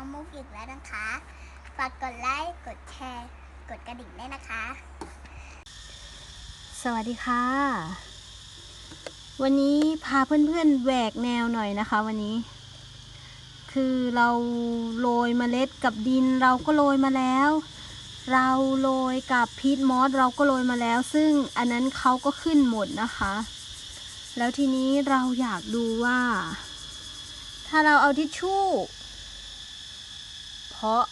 น้องมุกอีกแล้วนะคะ ฝากกดไลค์ กดแชร์ กดกระดิ่งด้วยนะคะ สวัสดีค่ะ วันนี้พาเพื่อนๆแหวกแนวหน่อยนะคะ วันนี้ คือเราโรยเมล็ดกับดินเราก็โรยมาแล้ว เราโรยกับพีทมอสเราก็โรยมาแล้ว ซึ่งอันนั้นเขาก็ขึ้นหมดนะคะ แล้วทีนี้เราอยากดูว่าถ้าเราเอาทิชชู่ เพราะ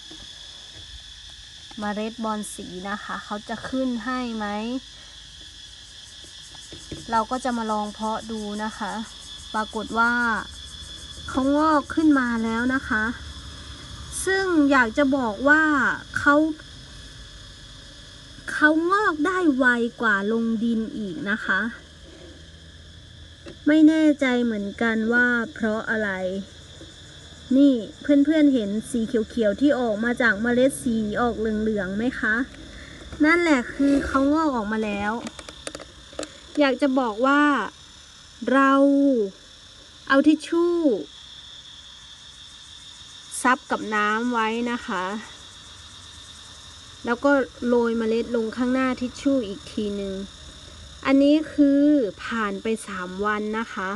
มเมล็ดบอลสีนะคะ เขาจะขึ้นให้ไหม เราก็จะมาลองเพาะดูนะคะ ปรากฏว่าเขางอกขึ้นมาแล้วนะคะ ซึ่งอยากจะบอกว่าเขาเขางอกได้ไวกว่าลงดินอีกนะคะ ไม่แน่ใจเหมือนกันว่าเพราะอะไร นี่เพื่อนๆเห็นสีเขียวๆที่ออกมาจากเมล็ดสีออกเหลืองๆไหมคะ นั่นแหละคือเขางอกออกมาแล้ว อยากจะบอกว่า เราเอาทิชชู่ ซับกับน้ำไว้นะคะ แล้วก็โรยเมล็ดลงข้างหน้าทิชชู่อีกทีหนึ่งอันนี้คือผ่านไปสามวันนะคะ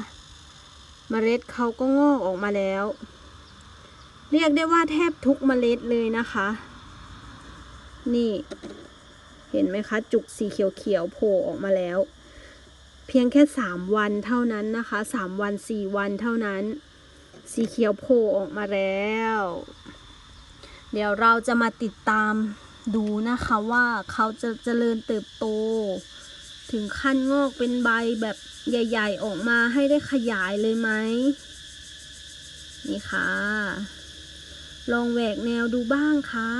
เมล็ดเขาก็งอกออกมาแล้ว เรียกได้ว่าแทบทุกเมล็ดเลยนะคะ นี่เห็นไหมคะ จุกสีเขียวๆโผล่ออกมาแล้ว เพียงแค่สามวันเท่านั้นนะคะสามวันสี่วันเท่านั้น สีเขียวโผล่ออกมาแล้ว เดี๋ยวเราจะมาติดตามดูนะคะว่าเขาจะเจริญเติบโต ถึงขั้นงอกเป็นใบแบบใหญ่ ๆ ออกมาให้ได้ขยายเลยไหมนี่ค่ะ ลองแหวกแนวดูบ้างค่ะ